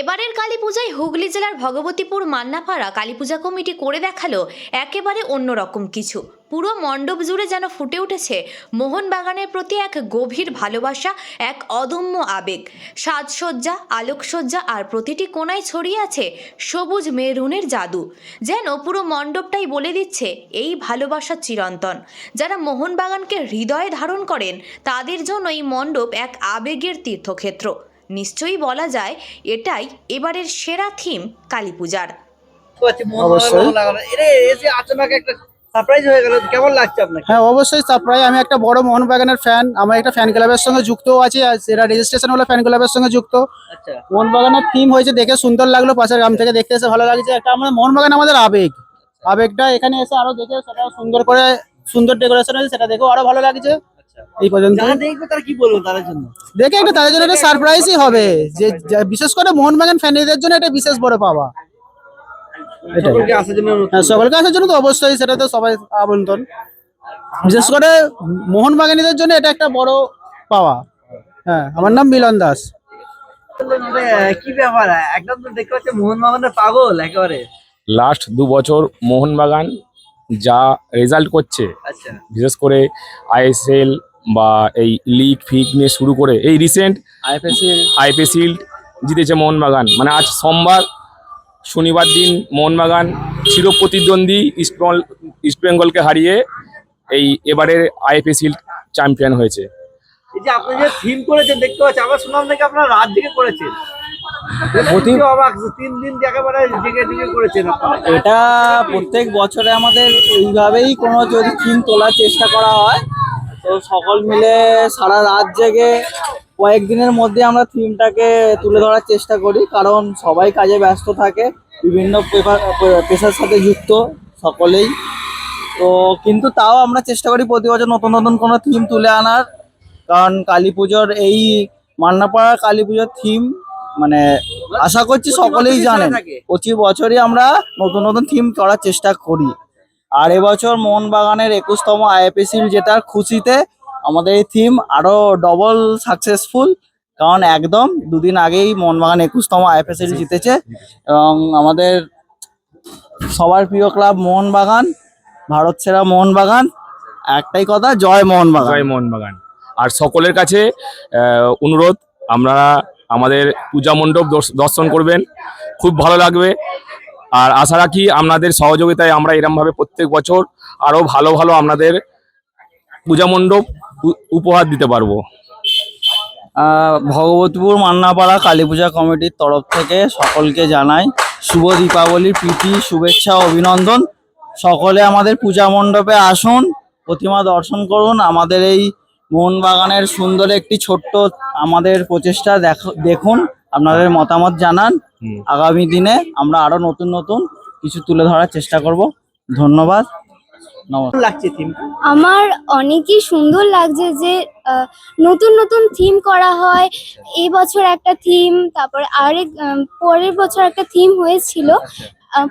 এবারের কালী পূজায় হুগলি জেলার ভগবতীপুর মান্নাপাড়া কালী পূজা কমিটি করে দেখাল একেবারে অন্যরকম কিছু। পুরো মণ্ডপ জুড়ে যেন ফুটে উঠেছে মোহনবাগানের প্রতি এক গভীর ভালোবাসা, এক অদম্য আবেগ। সাজসজ্জা, আলোকসজ্জা আর প্রতিটি কোণায় ছড়িয়ে আছে সবুজ মেরুনের জাদু। যেন পুরো মণ্ডপটাই বলে দিচ্ছে এই ভালোবাসা চিরন্তন। যারা মোহনবাগানকে হৃদয়ে ধারণ করেন, তাদের জন্য এই মণ্ডপ এক আবেগের তীর্থক্ষেত্র। নিশ্চয়ই বলা যায় এটাই এবারের সেরা থিম কালী পূজার পাচ্ছি অবশ্যই। ভালো লাগালো এরে এসে আচানক একটা সারপ্রাইজ হয়ে গেল কেমন লাগছে আপনাকে? হ্যাঁ অবশ্যই সারপ্রাইজ আমি একটা বড় মোহনবাগানের ফ্যান আমার একটা ফ্যান ক্লাবের সঙ্গে যুক্তও আছি আর সেটা রেজিস্ট্রেশন হলো ফ্যান ক্লাবের সঙ্গে যুক্ত। আচ্ছা। মোহনবাগানের থিম হয়েছে দেখে সুন্দর লাগল পাশের গ্রাম থেকে দেখতে এসে ভালো লাগছে। একটা আমাদের মোহনবাগান আমাদের আবেগ। আবেগটা এখানে এসে আরও দেখে সেটা সুন্দর করে সুন্দর ডেকোরেশন হয়েছে সেটা দেখেও আরও ভালো লাগছে। আচ্ছা এই পর্যন্ত। দেখবে তারা কি বলব তাদের জন্য? দেখে একটা তাদের জন্য একটা সারপ্রাইজই হবে। যে বিশেষ করে মোহনবাগান ফ্যানদের জন্য এটা বিশেষ বড় পাওয়া। এটাই। সকলকে আসার জন্য অনুরোধ হ্যাঁ। সকলকে আসার জন্য তো অবশ্যই সেটা তো সবাই আমন্ত্রণ। বিশেষ করে মোহনবাগানীদের জন্য এটা একটা বড় পাওয়া। হ্যাঁ আমার নাম মিলন দাস। কি ব্যাপার? একদম তো দেখতে পাচ্ছি মোহনবাগানের পাগল একেবারে। লাস্ট দু বছর মোহনবাগান যা রেজাল্ট করছে আচ্ছা। বিশেষ করে আইএসএল বা এই লিগ ফিগ নিয়ে শুরু করে এই রিসেন্ট আইএফএসএল আইপিএসিল জিতেছে মোহনবাগান। মানে আজ সোমবার শনিবার দিন মোহনবাগান চির প্রতিদ্বন্দ্বী ইস্টবেঙ্গল ইস্টবেঙ্গলকে হারিয়ে এই এবারের আইপিএসিল চ্যাম্পিয়ন হয়েছে। এই যে আপনি যে থিম করেছেন দেখতে পাচ্ছি আমরা শুনলাম নাকি আপনারা রাত জেগে করেছেন। এটা প্রত্যেক বছরে আমাদের এইভাবেই কোনো যদি থিম তোলার চেষ্টা করা হয় তো সকল মিলে সারা রাত জেগে কয়েকদিনের মধ্যে আমরা থিমটাকে তুলে ধরার চেষ্টা করি, কারণ সবাই কাজে ব্যস্ত থাকে, বিভিন্ন পেশার সাথে যুক্ত সকলেই তো কিন্তু তাও আমরা চেষ্টা করি প্রতি বছর নতুন নতুন কোনো থিম তুলে আনার, কারণ কালী পুজোর এই মান্নাপাড়া কালী পুজোর থিম মানে আশা করছি সকলেই জানেন। প্রতি বছরই আমরা নতুন নতুন থিম করার চেষ্টা করি আর এবছর মোহনবাগানের একুশতম আইএপিসিল জেতার খুশিতে আমাদের এই থিম আরও ডবল সাকসেসফুল কারণ একদম দুদিন আগেই মোহনবাগান একুশতম আইএপিসিল জিতেছে এবং আমাদের সবার প্রিয় ক্লাব মোহনবাগান, ভারত সেরা মোহনবাগান, একটাই কথা, জয় মোহনবাগান। জয় মোহনবাগান। আর সকলের কাছে অনুরোধ আমরা আমাদের পূজা মণ্ডপ দর্শ- দর্শন করবেন, খুব ভালো লাগবে। আর আশা রাখি আপনাদের সহযোগিতায় আমরা এরমভাবে প্রত্যেক বছর আরও ভালো ভালো আপনাদের পূজা মণ্ডপ উপহার দিতে পারব। ভগবতপুর মান্নাপাড়া কালী পূজা কমিটির তরফ থেকে সকলকে জানাই শুভ দীপাবলির প্রীতি, শুভেচ্ছা, অভিনন্দন। সকলে আমাদের পূজা মণ্ডপে আসুন, প্রতিমা দর্শন করুন। আমাদের এই মোহনবাগানের সুন্দর একটি ছোট্ট আমাদের প্রচেষ্টা দেখ- দেখুন। আপনাদের মতামত জানান। আগামী দিনে আমরা আরও নতুন নতুন কিছু তুলে ধরার চেষ্টা করব। ধন্যবাদ। নমস্কার। কেমন লাগছে থিম আমার অনেকই সুন্দর লাগছে যে নতুন নতুন থিম করা হয়। এই বছর একটা থিম তারপর আরেক পরের বছর একটা থিম হয়েছিল।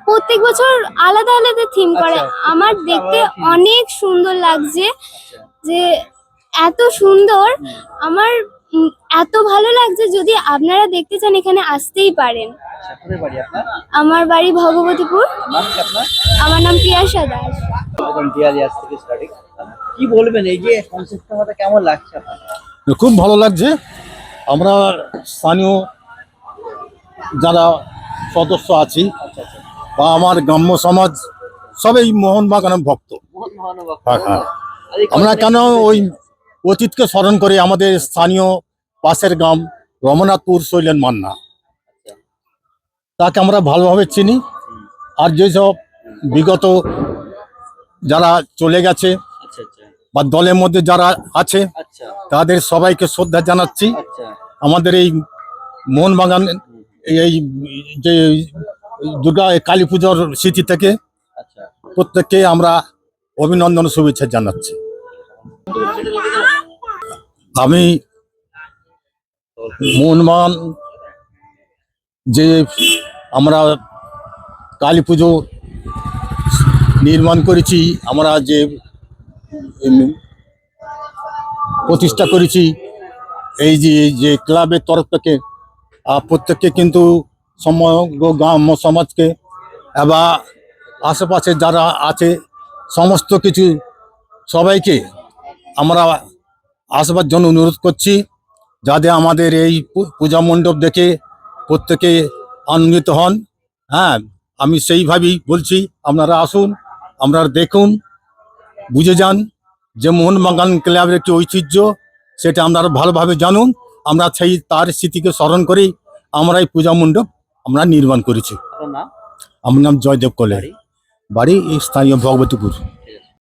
প্রত্যেক বছর আলাদা আলাদা থিম করে। আচ্ছা, আমার দেখতে অনেক সুন্দর লাগছে যে এত সুন্দর। আমার এত ভালো লাগছে যদি আপনারা দেখতে চান এখানে আসতেই পারেন। আচ্ছা কোথায় বাড়ি আপনার? আমার বাড়ি ভগবতীপুর। নাম কি আপনার? আমার নাম প্রিয়াসা দাস। কি বলবেন এই যে কনসেপ্টটা কেমন লাগছে খুব ভালো লাগছে। আমরা স্থানীয় যারা সদস্য আছি বা আমার গ্রাম্য সমাজ সবাই মোহনবাগানের ভক্ত। হ্যাঁ, হ্যাঁ। আমরা কেন ওই অতীতকে স্মরণ করে আমাদের স্থানীয় পাশের গ্রাম রমনাথপুর শৈলেন মান্না। তাকে আমরা ভালোভাবে চিনি। আর যেসব বিগত যারা চলে গেছে আচ্ছা আচ্ছা। বা দলের মধ্যে যারা আছে আচ্ছা। তাদের সবাইকে শ্রদ্ধা জানাচ্ছি। আচ্ছা। আমাদের এই মোহনবাগান এই যে দুর্গা কালী পুজোর স্মৃতি থেকে আচ্ছা। প্রত্যেককে আমরা অভিনন্দন শুভেচ্ছা জানাচ্ছি। আমি মোহনবাগান যে আমরা কালী পুজো নির্মাণ করেছি, আমরা যে প্রতিষ্ঠা করেছি, এই যে যে ক্লাবের তরফ থেকে প্রত্যেককে কিন্তু সমগ্র গ্রাম্য সমাজকে এবার আশেপাশে যারা আছে, সমস্ত কিছু সবাইকে আমরা আসবার জন্য অনুরোধ করছি যাতে আমাদের এই পূজা মণ্ডপ দেখে প্রত্যেকে আনন্দিত হন। হ্যাঁ আমি সেইভাবেই বলছি আপনারা আসুন আপনারা দেখুন বুঝে যান যে মোহনবাগান ক্লাবের একটি ঐতিহ্য সেটা আপনারা ভালোভাবে জানুন। আমরা সেই তার স্মৃতিকে স্মরণ করেই আমরা এই পূজা মণ্ডপ আমরা নির্মাণ করেছি। আমার নাম জয়দেব কলে। বাড়ি? বাড়ি এই স্থানীয় ভগবতীপুর।